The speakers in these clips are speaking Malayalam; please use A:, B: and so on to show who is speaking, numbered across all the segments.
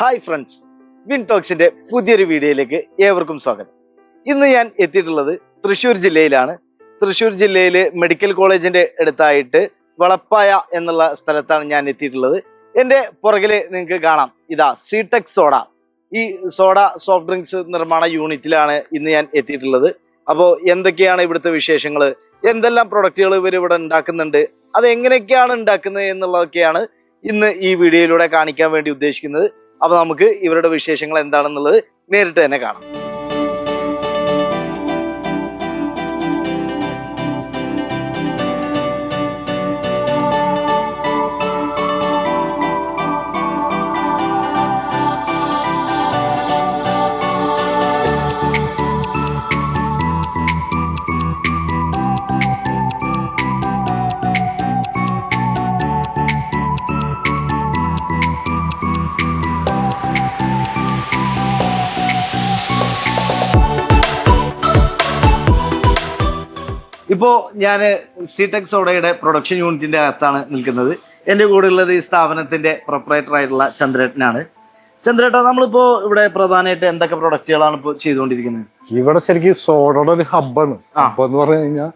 A: ഹായ് ഫ്രണ്ട്സ് വിൻ ടോക്സിന്റെ പുതിയൊരു വീഡിയോയിലേക്ക് ഏവർക്കും സ്വാഗതം. ഇന്ന് ഞാൻ എത്തിയിട്ടുള്ളത് തൃശ്ശൂർ ജില്ലയിലാണ്. തൃശ്ശൂർ ജില്ലയിൽ മെഡിക്കൽ കോളേജിന്റെ അടുത്തായിട്ട് വളപ്പായ എന്നുള്ള സ്ഥലത്താണ് ഞാൻ എത്തിയിട്ടുള്ളത്. എന്റെ പുറകിൽ നിങ്ങൾക്ക് കാണാം. ഇതാ സിടെക് സോഡ ഈ സോഡ സോഫ്റ്റ് ഡ്രിങ്ക്സ് നിർമ്മാണ യൂണിറ്റിലാണ് ഇന്ന് ഞാൻ എത്തിയിട്ടുള്ളത്. അപ്പോൾ എന്തൊക്കെയാണ് ഇവിടുത്തെ വിശേഷങ്ങൾ എന്തെല്ലാം പ്രൊഡക്റ്റുകൾ ഇവർ ഇവിടെ ഉണ്ടാക്കുന്നുണ്ട്? അത് എങ്ങനെയൊക്കെയാണ് ഉണ്ടാക്കുന്നത് എന്നുള്ളതൊക്കെയാണ് ഇന്ന് ഈ വീഡിയോയിലൂടെ കാണിക്കാൻ വേണ്ടി ഉദ്ദേശിക്കുന്നത്. അപ്പൊ നമുക്ക് ഇവരുടെ വിശേഷങ്ങൾ എന്താണെന്നുള്ളത് നേരിട്ട് തന്നെ കാണാം. ഇപ്പോ ഞാൻ സിടെക് സോഡയുടെ പ്രൊഡക്ഷൻ യൂണിറ്റിന്റെ അകത്താണ് നിൽക്കുന്നത്. എന്റെ കൂടെ ഉള്ളത് ഈ സ്ഥാപനത്തിന്റെ പ്രൊപ്പറേറ്റർ ആയിട്ടുള്ള ചന്ദ്രേട്ടനാണ്. ചന്ദ്രേട്ട നമ്മളിപ്പോ ഇവിടെ പ്രധാനമായിട്ട് എന്തൊക്കെ പ്രൊഡക്റ്റുകളാണ് ഇപ്പോൾ ചെയ്തുകൊണ്ടിരിക്കുന്നത്?
B: ഇവിടെ ശരിക്കും സോഡയുടെ ഒരു ഹബ്ബാണ്. ഹബ്ബ് എന്ന് പറഞ്ഞു കഴിഞ്ഞാൽ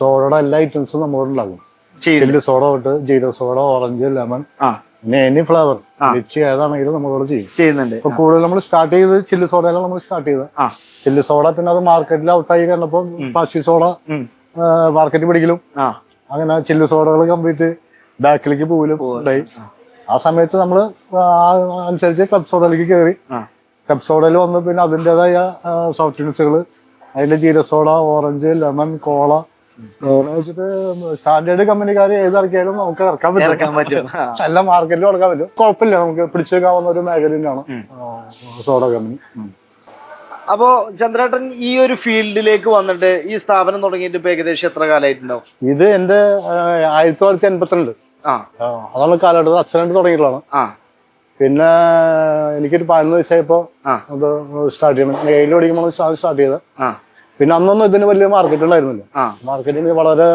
B: സോഡയുടെ എല്ലാ ഐറ്റംസും നമ്മുടെ ഉണ്ടാകും ചില്ലി സോഡ തൊട്ട് ജീരോ സോഡ ഓറഞ്ച് ലെമൺ പിന്നെ എനി ഫ്ലേവർ. ലിച്ചി ഏതാണെങ്കിലും നമ്മളോട് ചെയ്യും.
A: ചെയ്യുന്നുണ്ട്.
B: ഇപ്പൊ കൂടുതൽ നമ്മൾ സ്റ്റാർട്ട് ചെയ്ത് ചില്ലി സോഡയിലാണ് നമ്മൾ സ്റ്റാർട്ട്
A: ചെയ്ത്
B: ചില്ലി സോഡ പിന്നെ അത് മാർക്കറ്റിൽ ഔട്ടായി കഴിഞ്ഞപ്പോൾ പശി സോഡ. മാർക്കറ്റ് പിടിക്കലും. അങ്ങനെ ചില്ലു സോഡകൾ കംപ്ലീറ്റ് ബാക്കിലേക്ക് പോകലും ഉണ്ടായി. ആ. സമയത്ത് നമ്മൾ അനുസരിച്ച് കപ്പ് സോഡയിലേക്ക് കയറി. ക്ലബ് സോഡയിൽ വന്ന് പിന്നെ അതിന്റെതായ സോഫ്റ്റ് ഡ്രിങ്ക്സുകൾ അതിന്റെ ജീര സോഡ ഓറഞ്ച് ലെമൺ കോള വെച്ചിട്ട് സ്റ്റാൻഡേർഡ് കമ്പനിക്കാർ ഏതിറക്കിയാലും നമുക്ക് ഇറക്കാൻ പറ്റും. എല്ലാം മാർക്കറ്റിൽ കൊടുക്കാൻ പറ്റും. കുഴപ്പമില്ല. നമുക്ക് പിടിച്ചു വെക്കാവുന്ന ഒരു മേഖല തന്നെയാണ്. Soda company.
A: അപ്പോ ചന്ദ്രേട്ടൻ ഈ ഒരു ഫീൽഡിലേക്ക് വന്നിട്ട് ഈ സ്ഥാപനം തുടങ്ങിയിട്ട് ഇപ്പൊ ഏകദേശം എത്ര കാലമായിട്ടുണ്ടാവും
B: ഇത് എന്റെ ആയിരത്തി തൊള്ളായിരത്തി എൺപത്തിരണ്ട്.
A: ആ.
B: അതാണ് കാലഘട്ടത്തിൽ അച്ഛനായിട്ട് തുടങ്ങിയിട്ടുള്ളതാണ്.
A: ആ.
B: പിന്നെ എനിക്കൊരു പതിനൊന്ന്
A: വയസ്സായപ്പോ
B: അത് സ്റ്റാർട്ട് ചെയ്യണം. ഏഴിൽ പഠിക്കുമ്പോൾ സ്റ്റാർട്ട് ചെയ്തത്. പിന്നെ അന്നൊന്നും ഇതിന് വലിയ മാർക്കറ്റ് ഉണ്ടായിരുന്നില്ല. മാർക്കറ്റിന് വളരെ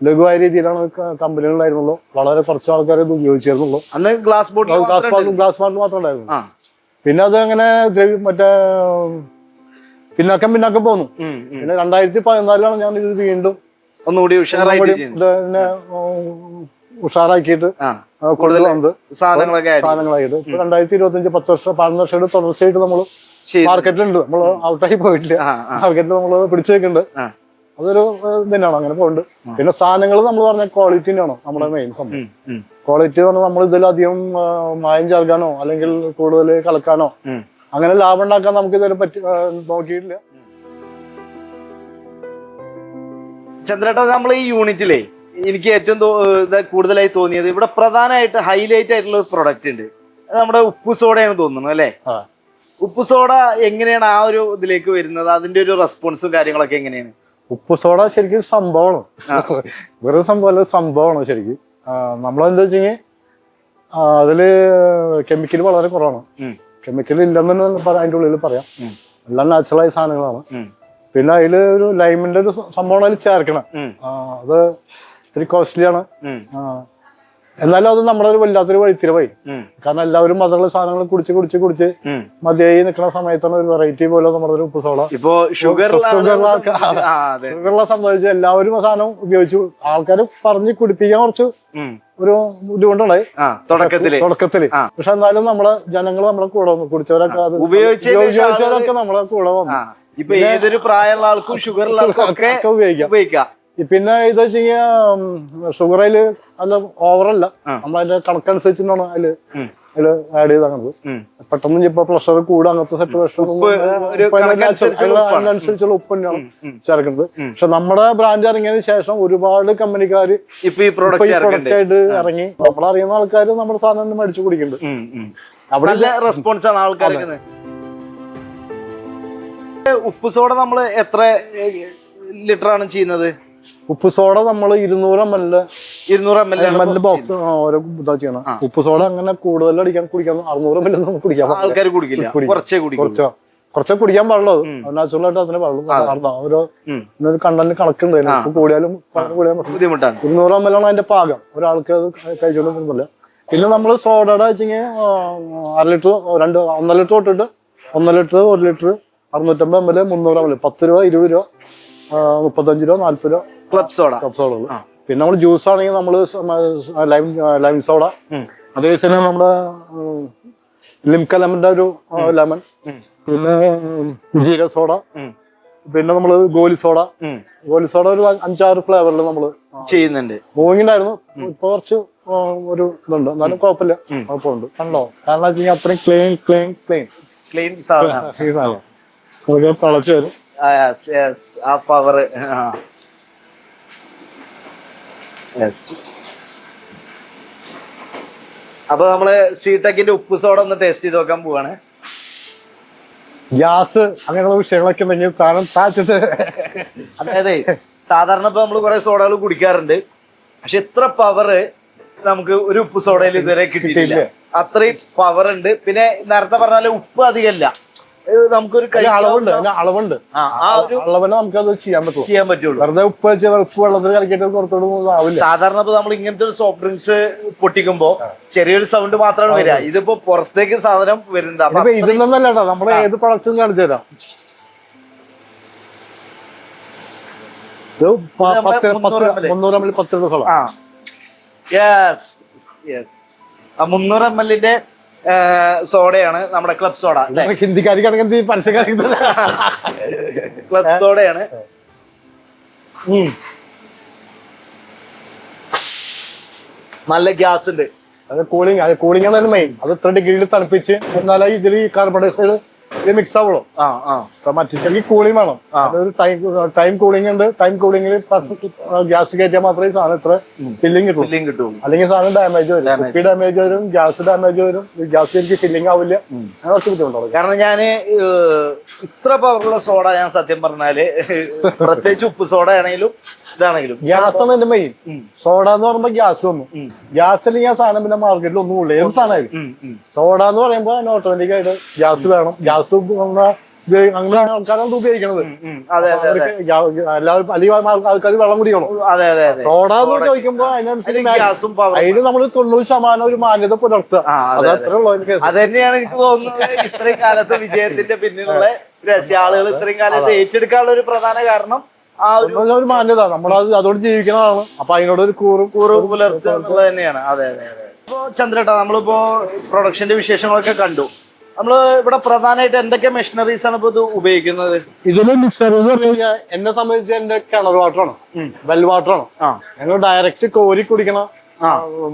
B: ലഘുവായ രീതിയിലാണ് കമ്പനികൾ കമ്പനികളുണ്ടായിരുന്നുള്ളൂ വളരെ കുറച്ച് ആൾക്കാരെ ഇത് ഉപയോഗിച്ചിരുന്നുള്ളൂ.
A: അന്ന് glass bottle
B: glass part glass part മാത്രമേ ഉണ്ടായിരുന്നു.
A: ആ.
B: പിന്നെ അത് അങ്ങനെ മറ്റേ പിന്നാക്കം പിന്നാക്കം പോന്നു. പിന്നെ. രണ്ടായിരത്തി പതിനാലിലാണ് ഞാൻ ഇത് വീണ്ടും
A: ഒന്നുകൂടി ചെയ്യുന്നു.
B: ഉഷാറാക്കിയിട്ട് കൂടുതൽ
A: സാധനങ്ങളൊക്കെ
B: സാധനങ്ങളായിട്ട്. രണ്ടായിരത്തി ഇരുപത്തി അഞ്ച് പത്ത് വർഷം പതിനൊന്ന് വർഷമായിട്ട് തുടർച്ചയായിട്ട് നമ്മൾ മാർക്കറ്റിലുണ്ട്. നമ്മൾ ഔട്ടായി പോയിട്ടില്ല. മാർക്കറ്റിൽ നമ്മൾ പിടിച്ചു വെക്കുന്നുണ്ട്. അതൊരു തന്നെയാണ് അങ്ങനെ പോകുന്നുണ്ട് പിന്നെ സാധനങ്ങൾ നമ്മൾ പറഞ്ഞ ക്വാളിറ്റി തന്നെയാണ് നമ്മുടെ മെയിൻ സംഭവം. ക്വാളിറ്റി പറഞ്ഞാൽ നമ്മൾ ഇതിലധികം മായം ചേർക്കാനോ അല്ലെങ്കിൽ കൂടുതൽ കലക്കാനോ അങ്ങനെ ലാഭം ഉണ്ടാക്കാൻ നമുക്ക് ഇതുവരെ പറ്റി നോക്കിയിട്ടില്ല.
A: ചന്ദ്രേട്ട നമ്മൾ ഈ യൂണിറ്റിലേ എനിക്ക് ഏറ്റവും കൂടുതലായി തോന്നിയത് ഇവിടെ പ്രധാനമായിട്ട് ഹൈലൈറ്റ് ആയിട്ടുള്ള ഒരു പ്രൊഡക്റ്റ് ഉണ്ട് അത് നമ്മുടെ ഉപ്പ് സോഡയാണ് തോന്നുന്നത് അല്ലേ? ഉപ്പു സോഡ എങ്ങനെയാണ് ആ ഒരു ഇതിലേക്ക് വരുന്നത്? അതിന്റെ ഒരു റെസ്പോൺസും കാര്യങ്ങളൊക്കെ എങ്ങനെയാണ്?
B: ഉപ്പ് സോഡ ശരിക്കും സംഭവമാണ്. സംഭവമാണ് സംഭവം അല്ല സംഭവമാണ് ശരിക്കും. നമ്മളെന്താ വെച്ചെങ്കിൽ അതിൽ കെമിക്കൽ വളരെ കുറവാണ്. കെമിക്കൽ ഇല്ലെന്ന് തന്നെ അതിന്റെ ഉള്ളിൽ പറയാം. എല്ലാം നാച്ചുറലായ സാധനങ്ങളാണ്. പിന്നെ അതിൽ ഒരു ലൈമിന്റെ ഒരു സംഭവമാണ് അതിൽ ചേർക്കണം. അത് ഇത്തിരി കോസ്റ്റ്ലിയാണ് എന്നാലും അത് നമ്മളൊരു ഒരു വല്ലാത്തൊരു വഴിത്തിരിവായി. കാരണം എല്ലാവരും മധുരമുള്ള സാധനങ്ങൾ കുടിച്ച് കുടിച്ച് കുടിച്ച്. മതിയായി നിൽക്കുന്ന സമയത്താണ് ഒരു വെറൈറ്റി പോലെ നമ്മുടെ ഒരു ഉപ്പ് സോഡ
A: ഇപ്പോ ഷുഗർ
B: ഷുഗറുള്ള ഷുഗറുള്ള സംബന്ധിച്ച് എല്ലാവരും ആ സാധനം ഉപയോഗിച്ചു. ആൾക്കാര് പറഞ്ഞ് കുടിപ്പിക്കാൻ കുറച്ച് ഒരു ബുദ്ധിമുട്ടുണ്ടായി തുടക്കത്തിൽ.
A: തുടക്കത്തിൽ.
B: പക്ഷെ എന്നാലും നമ്മളെ ജനങ്ങൾ നമ്മളെ കൂടെ വന്നു. കുടിച്ചവരൊക്കെ ഉപയോഗിച്ചവരൊക്കെ നമ്മളെ കൂടെ വന്നു.
A: ഇപ്പൊ ഏതൊരു പ്രായമുള്ള ആൾക്കും ഷുഗർ ഉള്ള ആൾക്കും ഒക്കെ
B: ഉപയോഗിക്കാം. പിന്നെ ഇത് വെച്ച് കഴിഞ്ഞാൽ ഷുഗർ അതിൽ അല്ല ഓവറല്ല. നമ്മളതിന്റെ കണക്കനുസരിച്ചിട്ടാണ്
A: അതിൽ
B: അതിൽ ആഡ് ചെയ്തത്. പെട്ടെന്ന് ഇപ്പൊ പ്രഷർ കൂടുക അങ്ങനത്തെ
A: സെറ്റ്.
B: അതിനനുസരിച്ചുള്ള ഉപ്പ് തന്നെയാണ്. ചേർക്കുന്നത്. പക്ഷെ നമ്മുടെ ബ്രാൻഡ് ഇറങ്ങിയതിന് ശേഷം ഒരുപാട് കമ്പനിക്കാര്
A: ഇപ്പൊ ഈ പ്രോഡക്റ്റ്
B: ആയിട്ട് ഇറങ്ങി. നമ്മളറിയുന്ന ആൾക്കാർ നമ്മുടെ സാധനം മേടിച്ചു കുടിക്കുന്നുണ്ട്. അവിടെ
A: റെസ്പോൺസ് ആണ് ആൾക്കാർക്ക് ഉപ്പ് സോഡ നമ്മൾ എത്ര ലിറ്റർ ആണ് ചെയ്യുന്നത്?
B: ഉപ്പ് സോഡ നമ്മൾ ഇരുന്നൂറ് എം എൽ
A: ഇരുന്നൂറ് M L
B: M L box ഓരോ ഇതാ ചെയ്യണം. ഉപ്പ് സോഡ അങ്ങനെ കൂടുതൽ അടിക്കാൻ കുടിക്കാൻ അറുന്നൂറ് എം എൽ ഒന്നും കുടിക്കാൻ
A: ആൾക്കാർ കുടിക്കില്ല. കുറച്ചേ കുടിക്കും
B: കുറച്ചോ? കുറച്ചേ കുടിക്കാൻ പാടുള്ളൂ. ആയിട്ട് അതിനെ പാടുള്ളൂ. ഓരോ കണ്ടന്റ് കണക്കുണ്ട്. അതിന്.
A: ആ.
B: ഉപ്പ് കൂടിയാലും കൂടിയാലും
A: ബുദ്ധിമുട്ടാണ്.
B: ഇരുന്നൂറ് എം എൽ ആണ് അതിന്റെ പാകം. ഒരാൾക്ക് അത് കഴിച്ചുകൊണ്ട് പോകുന്നില്ല. പിന്നെ നമ്മൾ സോഡയുടെ വെച്ചെങ്കിൽ അര ലിറ്റർ രണ്ട് ഒന്നര ലിറ്റർ തൊട്ടിട്ട് ഒന്നര ലിറ്റർ ഒരു ലിറ്റർ അറുന്നൂറ്റമ്പത് എം എൽ മുന്നൂറ് എം എൽ പത്ത് രൂപ ഇരുപത് രൂപ മുപ്പത്തഞ്ച് രൂപ നാല്പത് രൂപ.
A: ക്ലബ് സോഡ
B: ക്ലബ് സോഡ പിന്നെ നമ്മൾ ജ്യൂസ് ആണെങ്കിൽ നമ്മൾ ലൈം ലൈം സോഡ. അതേ സമയം നമ്മുടെ ലിംക ലെമന്റെ ഒരു ലെമൺ പിന്നെ ജീര സോഡ പിന്നെ നമ്മൾ ഗോലി സോഡ. ഗോലി സോഡ ഒരു അഞ്ചാറ് ഫ്ലേവറിൽ നമ്മൾ
A: ചെയ്യുന്നുണ്ട്.
B: മൂവിങ്ങിണ്ടായിരുന്നു ഇപ്പൊ കുറച്ച് ഒരു ഇതുണ്ട്. എന്നാലും കുഴപ്പമില്ല. കുഴപ്പമുണ്ട്. കണ്ടോ കാരണം വെച്ചാൽ അത്രയും ക്ലീൻ ക്ലീൻ ക്ലീൻ
A: ക്ലീൻ സാധനം.
B: തിളച്ച് വരും.
A: ആ, പവർ അപ്പൊ നമ്മൾ സീടെക്കിന്റെ ഉപ്പ് സോഡ ഒന്ന് ടേസ്റ്റ് ചെയ്ത് നോക്കാൻ പോവാണ്.
B: ഗ്യാസ് അങ്ങനെയുള്ള വിഷയങ്ങളൊക്കെ ഉണ്ടെങ്കിൽ താരം
A: അതായത് സാധാരണ ഇപ്പൊ നമ്മൾ കുറെ സോഡകൾ കുടിക്കാറുണ്ട്. പക്ഷെ ഇത്ര പവർ നമുക്ക് ഒരു ഉപ്പ് സോഡയിൽ ഇതുവരെ കിട്ടിയിട്ടില്ല. അത്രയും പവർ ഉണ്ട്. പിന്നെ നേരത്തെ പറഞ്ഞാൽ ഉപ്പ് അധികമല്ല. നമുക്കൊരു
B: അളവുണ്ട് അളവുണ്ട്. അളവിന് നമുക്കത് ചെയ്യാൻ പറ്റും
A: ചെയ്യാൻ പറ്റുള്ളൂ.
B: വെറുതെ ഉപ്പ് വെച്ച് ഉപ്പ് വെള്ളത്തിൽ കലക്കിയിട്ട് പുറത്തോട്ട് ആവില്ല.
A: സാധാരണ ഇപ്പൊ നമ്മൾ ഇങ്ങനത്തെ ഒരു സോഫ്റ്റ് ഡ്രിങ്ക്സ് പൊട്ടിക്കുമ്പോ ചെറിയൊരു സൗണ്ട് മാത്രമാണ് വരിക. ഇതിപ്പോ പുറത്തേക്ക് സാധനം വരുന്നുണ്ട്. അപ്പൊ
B: ഇതിൽ നിന്നല്ല കേട്ടോ. നമ്മുടെ ഏത് പ്രൊഡക്റ്റും കാണിച്ചു തരാം. ഇത് പ-
A: ഇത്
B: പത്ത്
A: നമ്മുടെ
B: പത്ത്
A: 300 ml.
B: മുന്നൂറ് എം എൽ പത്ത്
A: മുന്നൂറ് എം എല്ലിന്റെ സോഡയാണ് നമ്മുടെ ക്ലബ് സോഡ
B: എന്ത് പരസ്യക്കാരി
A: ക്ലബ് സോഡയാണ്. നല്ല ഗ്യാസ് ഉണ്ട്
B: അത് കൂളിംഗ് കൂളിംഗ് ആണ് മെയിൻ അത് ഇത്ര ഡിഗ്രിയിൽ തണുപ്പിച്ച് എന്നാലും ഇതിൽ കാർബൺ ഡയോക്സൈഡ് ഇത് മിക്സ് ആവുള്ളൂ
A: ആ ആ.
B: കൂളിംഗ് വേണം. അതൊരു ടൈം ടൈം കൂളിംഗ് ഉണ്ട്. ടൈം കൂളിംഗിൽ ഗ്യാസ് കയറ്റിയാൽ മാത്രമേ സാധനം ഇത്ര ഫില്ലിംഗ് കിട്ടും.
A: ഫില്ലിംഗ് കിട്ടുള്ളൂ
B: അല്ലെങ്കിൽ സാധനം ഡാമേജ് വരും. കുപ്പി ഡാമേജ് വരും ഗ്യാസ് ഡാമേജ് വരും. ഗ്യാസ് എനിക്ക് ഫില്ലിംഗ് ആവില്ല. അങ്ങനെ കുറച്ച്
A: കാരണം ഞാൻ ഇത്ര പവറുള്ള സോഡ ഞാൻ സത്യം പറഞ്ഞാൽ പ്രത്യേകിച്ച് ഉപ്പ് സോഡ ആണെങ്കിലും ഇതാണെങ്കിലും.
B: ഗ്യാസ് ആണ് എന്റെ മെയിൻ സോഡ എന്ന് പറയുമ്പോൾ ഗ്യാസ് വന്നു. ഗ്യാസ് അല്ലെങ്കിൽ ആ സാധനം പിന്നെ മാർക്കറ്റിൽ ഒന്നും ഉള്ളു ഏത്
A: ഉം.
B: സോഡ എന്ന് പറയുമ്പോൾ ഓട്ടോമാറ്റിക് ആയിട്ട് ഗ്യാസ് വേണം. ഗ്യാസ് അങ്ങനെയാണ് ആൾക്കാരാണ് ഉപയോഗിക്കുന്നത്
A: ഉം, ഉം. അതെ അതെ അതെ.
B: അവർക്ക് എല്ലാവരും അല്ലെങ്കിൽ ആൾക്കാർ വെള്ളം കുടിക്കണം.
A: അതെ അതെ അതെ.
B: സോഡ എന്ന് ചോദിക്കുമ്പോൾ അതിനനുസരിച്ച്
A: ഗ്യാസും പവറും
B: അതിന് നമ്മൾ തൊണ്ണൂറ് ശതമാനം ഒരു മാന്യത പുലർത്തുക. അത്
A: അതെ,
B: അത്രേ ഉള്ളൂ എനിക്ക്
A: അത് തന്നെയാണ് എനിക്ക് തോന്നുന്നത്. ഇത്രയും കാലത്തെ വിജയത്തിന്റെ പിന്നിലുള്ള രഹസ്യ ആളുകൾ ഇത്രയും കാലത്ത് ഏറ്റെടുക്കാനുള്ള ഒരു പ്രധാന കാരണം ആ ഒരു
B: മാന്യത. നമ്മളത് അതോട് ജീവിക്കുന്നതാണ് അപ്പൊ അതിനോട് ഒരു കൂറും
A: കൂറ് പുലർത്തുക എന്നുള്ളത് തന്നെയാണ്. അതെ അതെ അതെ. ഇപ്പോ ചന്ദ്രേട്ടാ നമ്മളിപ്പോ പ്രൊഡക്ഷന്റെ വിശേഷങ്ങളൊക്കെ കണ്ടു. നമ്മൾ ഇവിടെ പ്രധാനമായിട്ട് എന്തൊക്കെ മെഷീനറീസ് ആണ് ഇപ്പൊ ഇത് ഉപയോഗിക്കുന്നത്?
B: ഇതിൽ മിക്സർ എന്ന് പറഞ്ഞു കഴിഞ്ഞാൽ എന്നെ സംബന്ധിച്ച് എന്റെ കിണർ വാട്ടറാണ്. വെൽ വാട്ടറാണ്
A: ആ.
B: ഞങ്ങൾ ഡയറക്റ്റ് കോരി കുടിക്കണ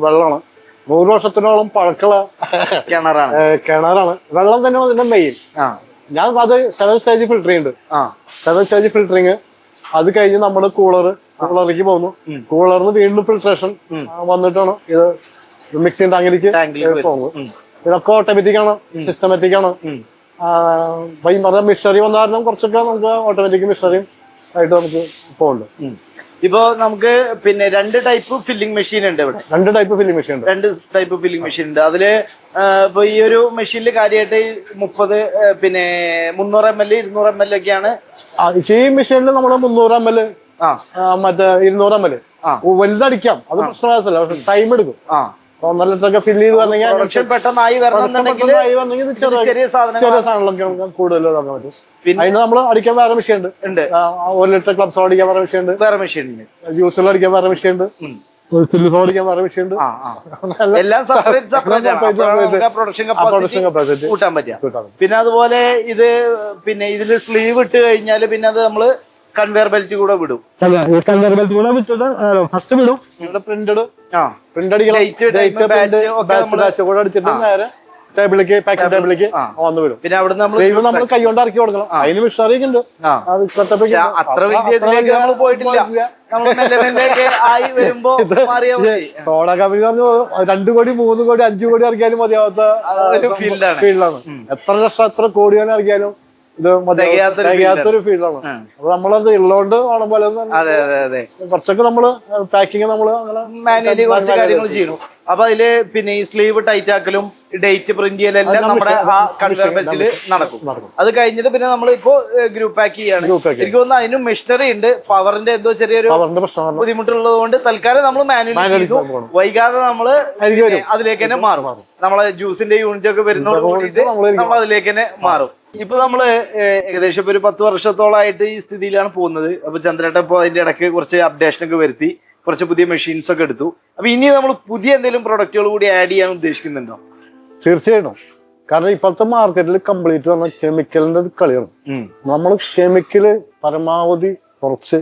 B: വെള്ളമാണ്. നൂറ് വർഷത്തിനോളം പഴക്കുള്ള
A: കിണറാണ്.
B: കിണറാണ്. വെള്ളം തന്നെയാണ് അതിന്റെ മെയിൻ
A: ആ.
B: ഞാൻ അത് സെവൻ സ്റ്റേജ് ഫിൽറ്ററിംഗ് ഉണ്ട്
A: ആ.
B: സെവൻ സ്റ്റേജ് ഫിൽറ്ററിങ് അത് കഴിഞ്ഞ് നമ്മുടെ കൂളർ കൂളറിലേക്ക് പോകുന്നു. കൂളറിന് വീണ്ടും ഫിൽട്രേഷൻ. വന്നിട്ടാണ് ഇത് മിക്സിംഗ് ടാങ്കിലേക്ക്
A: ടാങ്കിൽ
B: പോകുന്നത്. ഇതൊക്കെ ഓട്ടോമാറ്റിക് ആണ്. സിസ്റ്റമാറ്റിക് ആണ് പറഞ്ഞ മിഷറി വന്നായിരുന്നു കുറച്ചൊക്കെ നമുക്ക് ഓട്ടോമാറ്റിക് മിഷറിയും ആയിട്ട് നമുക്ക് പോകുന്നുണ്ട്.
A: ഇപ്പൊ നമുക്ക് പിന്നെ രണ്ട് ടൈപ്പ് ഫില്ലിംഗ് മെഷീൻ ഉണ്ട് ഇവിടെ.
B: രണ്ട് ടൈപ്പ് ഫില്ലിംഗ് മെഷീൻ ഉണ്ട്.
A: രണ്ട് ടൈപ്പ് ഫില്ലിംഗ് മെഷീൻ ഉണ്ട്. അതിൽ ഇപ്പൊ ഈ ഒരു മെഷീനിൽ കാര്യമായിട്ട് മുപ്പത് പിന്നെ മുന്നൂറ് എം എൽ ഇരുന്നൂറ് എം എൽ ഒക്കെയാണ്.
B: ഈ മെഷീനിൽ നമ്മൾ മുന്നൂറ് എം എൽ
A: ആ.
B: മറ്റേ ഇരുന്നൂറ് എം എൽ. വലുതടിക്കാം. അത് പ്രശ്നമായ പക്ഷെ ടൈം എടുക്കും.
A: ആ.
B: ഒന്നര ഫില്ല് ചെയ്ത്
A: പ്രൊഡക്ഷൻ പെട്ടെന്നായി വരണമെന്നുണ്ടെങ്കിൽ
B: ചെറിയ സാധനങ്ങളൊക്കെ നമുക്ക് കൂടുതൽ പറ്റും. അതിന് നമ്മൾ അടിക്കാൻ വേറെ മെഷീൻ ഉണ്ട്.
A: ഉണ്ട്.
B: ഒരു ലിറ്റർ ക്ലബ്സ് അടിക്കാൻ വേറെ മെഷീൻ ഉണ്ട്.
A: വേറെ മെഷീൻ ഉണ്ട്.
B: ജ്യൂസിൽ അടിക്കാൻ വേറെ മെഷീൻ ഉണ്ട്. അടിക്കാൻ വേറെ മെഷീൻ ഉണ്ട്.
A: എല്ലാം സെപ്പറേറ്റ് സെപ്പറേറ്റ് ആണ്. പ്രൊഡക്ഷൻ കപ്പാസിറ്റി
B: കപ്പാസിറ്റി
A: കൂട്ടാൻ പറ്റുക. പിന്നെ അതുപോലെ ഇത് പിന്നെ ഇതിൽ സ്ലീവ് ഇട്ട് കഴിഞ്ഞാൽ പിന്നെ അത് നമ്മൾ കൺവെയർ ബെൽറ്റ് കൂടെ വിടും.
B: ഫസ്റ്റ് വിടും. ഇവിടെ പ്രിന്റഡ്
A: ആ
B: പ്രിന്റ് അടിക്കണം. കൂടെ അടിച്ചിട്ട് നേരെ ടേബിളിലേക്ക് പാക്കിംഗ് ടേബിളിലേക്ക്. വന്ന് വിടും.
A: പിന്നെ അവിടെ നമ്മൾ
B: നമ്മൾ കൈകൊണ്ട് ഇറക്കി കൊടുക്കണം. അതിന് മിഷണറി ഉണ്ട്
A: അത്ര വലിയ നമ്മൾ പോയിട്ടില്ല. നമ്മൾ മെല്ലെ മെല്ലെയൊക്കെ ആയി വരുമ്പോ മാറിയാ
B: സോഡ കമ്പനി പറഞ്ഞു രണ്ടു കോടി മൂന്ന് കോടി അഞ്ചു കോടി ഇറക്കിയാലും മതിയാവാത്ത
A: ഫീൽഡാണ്.
B: എത്ര ലക്ഷം എത്ര കോടിയാണ് വേണേ ഇറക്കിയാലും ഇത്
A: തികയാത്തൊരു
B: ഫീൽഡാണ്. അപ്പൊ നമ്മളത് ഉള്ളതുകൊണ്ട് കാണുമ്പോൾ പലതും
A: അതെ അതെ അതെ.
B: കുറച്ചൊക്കെ നമ്മൾ പാക്കിങ് നമ്മൾ
A: മാനുവലി കുറച്ച് കാര്യങ്ങൾ ചെയ്യുന്നു അപ്പൊ അതിൽ പിന്നെ ഈ സ്ലീവ് ടൈറ്റ് ആക്കലും ഡേറ്റ് പ്രിന്റ് ചെയ്യലെല്ലാം
B: എല്ലാം
A: നമ്മുടെ ആ കൺവെയർ ബെൽറ്റിൽ നടക്കും. അത് കഴിഞ്ഞിട്ട് പിന്നെ നമ്മൾ ഇപ്പോ ഗ്രൂപ്പ് പാക്ക് ചെയ്യാണ്. എനിക്ക് തോന്നുന്നു അതിനും മെഷീനറി ഉണ്ട്. പവറിന്റെ എന്തോ ചെറിയൊരു ബുദ്ധിമുട്ടുള്ളത് കൊണ്ട് തൽക്കാലം നമ്മൾ മാനുവലി ചെയ്തു. വൈകാതെ നമ്മൾ
B: അതിലേക്ക്
A: തന്നെ മാറും. നമ്മളെ ജ്യൂസിന്റെ യൂണിറ്റ് ഒക്കെ വരുന്നതോട് കൂടിയിട്ട് നമ്മൾ അതിലേക്ക് തന്നെ മാറും. ഇപ്പൊ നമ്മൾ ഏകദേശം ഒരു പത്ത് വർഷത്തോളായിട്ട് ഈ സ്ഥിതിയിലാണ് പോകുന്നത്. അപ്പൊ ചന്ദ്രേട്ട ഇപ്പൊ അതിന്റെ ഇടയ്ക്ക് കുറച്ച് അപ്ഡേഷൻ ഒക്കെ വരുത്തി കുറച്ച് പുതിയ മെഷീൻസ് ഒക്കെ എടുത്തു. അപ്പൊ ഇനി നമ്മൾ പുതിയ എന്തെങ്കിലും പ്രൊഡക്റ്റുകൾ കൂടി ആഡ് ചെയ്യാൻ ഉദ്ദേശിക്കുന്നുണ്ടോ?
B: തീർച്ചയായിട്ടും. കാരണം ഇപ്പോഴത്തെ മാർക്കറ്റിൽ കംപ്ലീറ്റ് വന്ന കെമിക്കലിന്റെ കളിയാണ്. നമ്മൾ കെമിക്കൽ പരമാവധി കുറച്ച്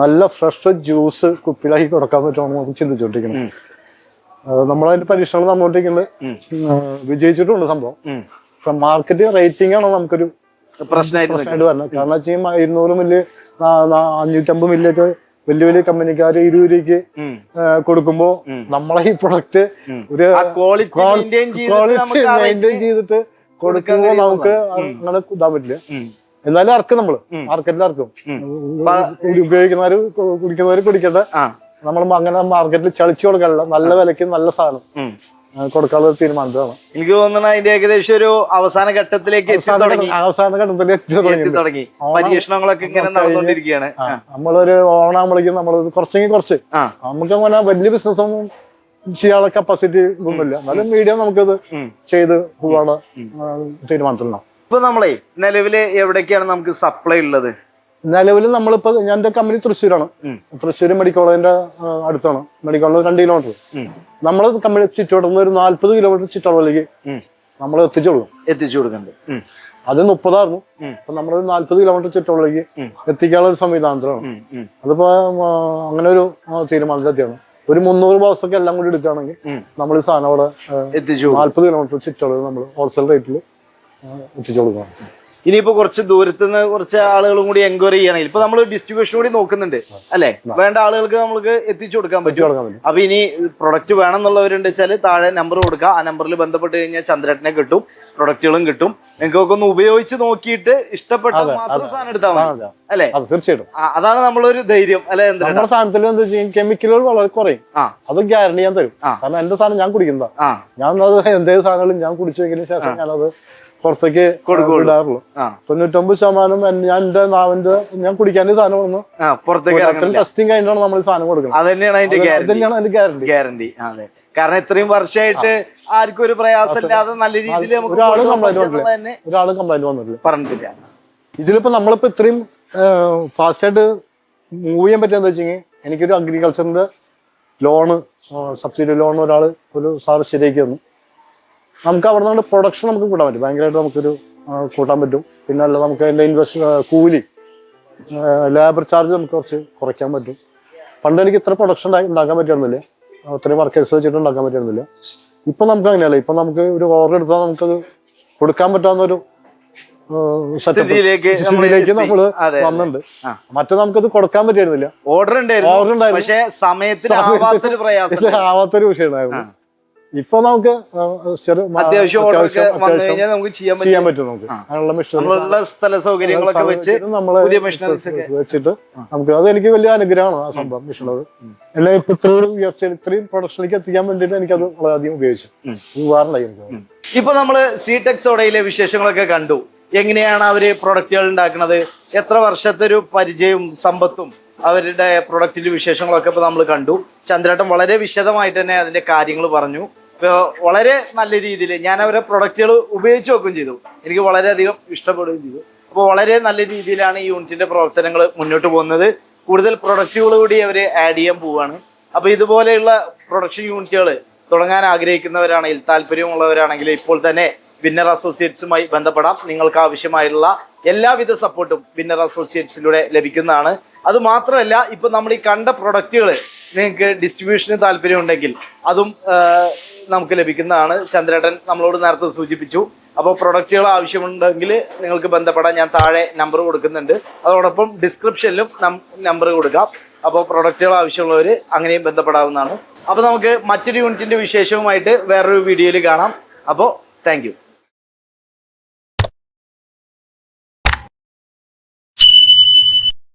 B: നല്ല ഫ്രഷ് ജ്യൂസ് കുപ്പിയിലാക്കി കൊടുക്കാൻ പറ്റുമെന്ന് നമുക്ക്
A: ചിന്തിച്ചോണ്ടിരിക്കുന്നത്.
B: നമ്മളതിന്റെ പരീക്ഷണം നടന്നുകൊണ്ടിരിക്കുന്നത്. വിജയിച്ചിട്ടുണ്ട് സംഭവം. പക്ഷെ മാർക്കറ്റ് റേറ്റിംഗ് ആണ് നമുക്കൊരു
A: പ്രശ്നമായിട്ട്
B: പ്രശ്നമായിട്ട് വരുന്നത് കാരണം വെച്ച് കഴിഞ്ഞാൽ ഇരുന്നൂറ് മില്ല് അഞ്ഞൂറ്റമ്പത് മില്ലൊക്കെ വലിയ വലിയ കമ്പനിക്കാർ ഇരുപത് രൂപയ്ക്ക്. കൊടുക്കുമ്പോ നമ്മളെ ഈ പ്രൊഡക്റ്റ് ഒരു
A: ക്വാളിറ്റി മെയിന്റെയിൻ ചെയ്തിട്ട്
B: കൊടുക്കുമ്പോ
A: നമുക്ക്
B: കൊടുക്കുമ്പോൾ അങ്ങനെ ഇതാ പറ്റില്ല. എന്നാലും ഇറക്കും
A: നമ്മൾ.
B: മാർക്കറ്റിൽ ഇറക്കും. ഉപയോഗിക്കുന്നവര് കുടിക്കുന്നവര് കുടിക്കട്ടെ നമ്മൾ അങ്ങനെ മാർക്കറ്റിൽ ചളിച്ചു കൊടുക്കാനല്ല നല്ല വിലക്ക് നല്ല സാധനം. കൊടുക്കാനുള്ള തീരുമാനത്തിലാണ്.
A: എനിക്ക് തോന്നുന്നു അതിന്റെ ഏകദേശം ഒരു അവസാന ഘട്ടത്തിലേക്ക് എത്തി തുടങ്ങി.
B: അവസാന ഘട്ടത്തിൽ എത്തി തുടങ്ങി.
A: പരീക്ഷണങ്ങളൊക്കെ ഇങ്ങനെ നടന്നുകൊണ്ടിരിക്കുകയാണ്.
B: നമ്മളൊരു ഓണാകുമ്പോഴേക്കും നമ്മൾ കുറച്ചെങ്കിൽ കുറച്ച്. നമുക്ക് അങ്ങനെ വലിയ ബിസിനസ് ഒന്നും ചെയ്യാനുള്ള കപ്പാസിറ്റി ഒന്നുമില്ല. എന്നാലും മീഡിയ നമുക്കത്. ചെയ്ത് പോവാണ് തീരുമാനത്തിലാണ്
A: ഇപ്പൊ നമ്മളെ നിലവിൽ എവിടേക്കാണ് നമുക്ക് സപ്ലൈ ഉള്ളത്?
B: നിലവിൽ നമ്മളിപ്പോ ഞാൻ എന്റെ കമ്പനി തൃശ്ശൂരാണ്. തൃശ്ശൂർ മെഡിക്കൽ കോളേജിന്റെ അടുത്താണ്. മെഡിക്കൽ കോളേജ് രണ്ട് കിലോമീറ്റർ
A: ഉം.
B: നമ്മൾ കമ്പനി ചുറ്റോടുന്ന ഒരു നാല്പത് കിലോമീറ്റർ ചുറ്റളവിലേക്ക് നമ്മൾ എത്തിച്ചു കൊടുക്കും.
A: എത്തിച്ചു കൊടുക്കുന്നുണ്ട്
B: അത് മുപ്പതായിരുന്നു. അപ്പൊ നമ്മളൊരു നാല്പത് കിലോമീറ്റർ ചുറ്റളവിലേക്ക് എത്തിക്കാനുള്ള ഒരു സംവിധാനത്തിലാണ്. അതിപ്പോ അങ്ങനെ ഒരു തീരുമാനത്തിലെത്തിയാണ്. ഒരു മുന്നൂറ് ബോക്സൊക്കെ എല്ലാം കൂടി എടുക്കുകയാണെങ്കിൽ നമ്മൾ ഈ സാധനം അവിടെ
A: എത്തിച്ചു
B: നാല്പത് കിലോമീറ്റർ ചുറ്റളവ് നമ്മൾ ഹോൾസെയിൽ റേറ്റിൽ എത്തിച്ചു കൊടുക്കണം.
A: ഇനിയിപ്പോ കുറച്ച് ദൂരത്ത് നിന്ന് കുറച്ച് ആളുകളും കൂടി എൻക്വയറി ചെയ്യണമെങ്കിൽ ഇപ്പൊ നമ്മൾ ഡിസ്ട്രിബ്യൂഷൻ കൂടി നോക്കുന്നുണ്ട് അല്ലെ? വേണ്ട ആളുകൾക്ക് നമുക്ക് എത്തിച്ചു കൊടുക്കാൻ പറ്റും. അപ്പൊ ഇനി പ്രൊഡക്റ്റ് വേണം എന്നുള്ളവരുണ്ട് വെച്ചാൽ താഴെ നമ്പർ കൊടുക്കുക. ആ നമ്പറിൽ ബന്ധപ്പെട്ട് കഴിഞ്ഞാൽ ചന്ദ്രേട്ടനെ കിട്ടും പ്രൊഡക്റ്റുകളും കിട്ടും. നിങ്ങൾക്കൊക്കെ ഒന്ന് ഉപയോഗിച്ച് നോക്കിയിട്ട്
B: ഇഷ്ടപ്പെട്ട
A: മാത്രം സാധനം എടുത്താൽ മതി അല്ലെ?
B: തീർച്ചയായിട്ടും.
A: അതാണ് നമ്മളൊരു ധൈര്യം അല്ലെ
B: നമ്മുടെ സാധനത്തിൽ എന്താ വെച്ചാൽ കെമിക്കലുകൾ വളരെ കുറയും. അത് ഗ്യാരണ്ടി ഞാൻ തരും. കാരണം എന്റെ സാധനം ഞാൻ കുടിക്കുന്നതാ. ഞാൻ അത് എന്തേലും സാധനങ്ങളും ഞാൻ കുടിച്ചു ശേഷം ഞാനത് പുറത്തേക്ക്
A: കൊടുക്കുള്ളൂ.
B: തൊണ്ണൂറ്റൊമ്പത് ശതമാനം ഞാൻ എന്റെ നാവിന്റെ ഞാൻ കുടിക്കാൻ സാധനം വന്നു
A: പുറത്തേക്ക്
B: ടെസ്റ്റിംഗ് കഴിഞ്ഞാണ് നമ്മൾ സാധനം കൊടുക്കുന്നത്.
A: അത് തന്നെയാണ് അതിന്റെ ഗ്യാരണ്ടി
B: അതിന്റെ ഗ്യാരണ്ടി
A: ഗ്യാരണ്ടി അതെ. കാരണം ഇത്രയും വർഷമായിട്ട് ആർക്കും ഒരു പ്രയാസമില്ലാതെ നല്ല രീതിയിൽ
B: ഒരാളും
A: കംപ്ലൈന്റ് വന്നിട്ടില്ല.
B: ഒരാളും കംപ്ലൈന്റ് വന്നിട്ടില്ല.
A: പറഞ്ഞിട്ടില്ല.
B: ഇതിലിപ്പോ നമ്മളിപ്പോ ഇത്രയും ഫാസ്റ്റായിട്ട് മൂവ് ചെയ്യാൻ പറ്റുക എന്താ വെച്ചെങ്കിൽ എനിക്കൊരു അഗ്രികൾച്ചറിന്റെ ലോണ് സബ്സിഡി ലോൺ ഒരാൾ ഒരു സാറ് ശരിയാക്കി തന്നു. നമുക്ക് അവിടെ നിന്ന് പ്രൊഡക്ഷൻ നമുക്ക് കൂട്ടാൻ പറ്റും. ഭയങ്കരമായിട്ട് നമുക്കൊരു കൂട്ടാൻ പറ്റും. പിന്നെ അല്ല നമുക്ക് അതിന്റെ ഇൻവെസ്റ്റ് കൂലി ലേബർ ചാർജ് നമുക്ക് കുറച്ച് കുറയ്ക്കാൻ പറ്റും. പണ്ട് എനിക്ക് ഇത്ര പ്രൊഡക്ഷൻ ഉണ്ടാക്കാൻ പറ്റുന്നില്ല അത്രയും വർക്കേഴ്സ് വെച്ചിട്ട് ഉണ്ടാക്കാൻ പറ്റുന്നില്ല ഇപ്പം നമുക്ക് അങ്ങനെയല്ല. ഇപ്പം നമുക്ക് ഒരു ഓർഡർ എടുത്താൽ നമുക്കത് കൊടുക്കാൻ പറ്റാവുന്നൊരു
A: സ്ഥിതിയിലേക്ക് നമ്മൾ.
B: വന്നിട്ടുണ്ട്. മറ്റേ നമുക്കത് കൊടുക്കാൻ പറ്റിയിരുന്നില്ല.
A: ഓർഡർ ഉണ്ടായിരുന്നു.
B: ഓർഡർ ഉണ്ടായിരുന്നു.
A: പക്ഷേ സമയത്തിന് ആവാത്തൊരു
B: വിഷയമായിരുന്നു ഇപ്പൊ നമുക്ക്
A: അത്യാവശ്യം നമുക്ക് ചെയ്യാൻ പറ്റും.
B: നമുക്ക്.
A: സ്ഥല സൗകര്യങ്ങളൊക്കെ വെച്ച് നമ്മൾ
B: വെച്ചിട്ട് നമുക്ക് അത് എനിക്ക് വലിയ അനുഗ്രഹമാണ് ആ സംഭവം മെഷീനറി എല്ലാം ഇപ്പൊ ഇത്രയും ഉയർച്ച ഇത്രയും പ്രൊഡക്ഷനിലേക്ക് എത്തിക്കാൻ വേണ്ടിയിട്ട് എനിക്കത് വളരെയധികം ഉപയോഗിച്ചു. ഉപകാരമുണ്ടായി എനിക്ക്.
A: ഇപ്പൊ നമ്മൾ സോഡയിലെ വിശേഷങ്ങളൊക്കെ കണ്ടു. എങ്ങനെയാണ് അവർ പ്രൊഡക്റ്റുകൾ ഉണ്ടാക്കുന്നത്? എത്ര വർഷത്തെ ഒരു പരിചയവും സമ്പത്തും അവരുടെ പ്രൊഡക്റ്റിന്റെ വിശേഷങ്ങളൊക്കെ ഇപ്പൊ നമ്മൾ കണ്ടു. ചന്ദ്രേട്ടൻ വളരെ വിശദമായിട്ട് തന്നെ അതിന്റെ കാര്യങ്ങൾ പറഞ്ഞു. വളരെ നല്ല രീതിയിൽ ഞാൻ അവരെ പ്രൊഡക്റ്റുകൾ ഉപയോഗിച്ച് നോക്കുകയും ചെയ്തു. എനിക്ക് വളരെയധികം ഇഷ്ടപ്പെടുകയും ചെയ്തു. അപ്പോൾ വളരെ നല്ല രീതിയിലാണ് ഈ യൂണിറ്റിന്റെ പ്രവർത്തനങ്ങൾ മുന്നോട്ട് പോകുന്നത്. കൂടുതൽ പ്രൊഡക്റ്റുകൾ കൂടി അവർ ആഡ് ചെയ്യാൻ പോവുകയാണ്. അപ്പോൾ ഇതുപോലെയുള്ള പ്രൊഡക്ഷൻ യൂണിറ്റുകൾ തുടങ്ങാൻ ആഗ്രഹിക്കുന്നവരാണെങ്കിൽ താല്പര്യമുള്ളവരാണെങ്കിൽ ഇപ്പോൾ തന്നെ വിന്നർ അസോസിയേറ്റ്സുമായി ബന്ധപ്പെടാം. നിങ്ങൾക്ക് ആവശ്യമായിട്ടുള്ള എല്ലാവിധ സപ്പോർട്ടും വിന്നർ അസോസിയേറ്റ്സിലൂടെ ലഭിക്കുന്നതാണ്. അത് മാത്രമല്ല ഇപ്പൊ നമ്മൾ ഈ കണ്ട പ്രൊഡക്റ്റുകൾ നിങ്ങൾക്ക് ഡിസ്ട്രിബ്യൂഷന് താല്പര്യമുണ്ടെങ്കിൽ അതും നമുക്ക് ലഭിക്കുന്നതാണ്. ചന്ദ്രേട്ടൻ നമ്മളോട് നേരത്തെ സൂചിപ്പിച്ചു. അപ്പോൾ പ്രൊഡക്റ്റുകൾ ആവശ്യമുണ്ടെങ്കിൽ നിങ്ങൾക്ക് ബന്ധപ്പെടാൻ ഞാൻ താഴെ നമ്പർ കൊടുക്കുന്നുണ്ട്. അതോടൊപ്പം ഡിസ്ക്രിപ്ഷനിലും നമ്പർ കൊടുക്കാം. അപ്പോൾ പ്രൊഡക്റ്റുകൾ ആവശ്യമുള്ളവർ അങ്ങനെയും ബന്ധപ്പെടാവുന്നതാണ്. അപ്പോൾ നമുക്ക് മറ്റൊരു യൂണിറ്റിന്റെ വിശേഷവുമായിട്ട് വേറൊരു വീഡിയോയിൽ കാണാം. അപ്പോൾ താങ്ക്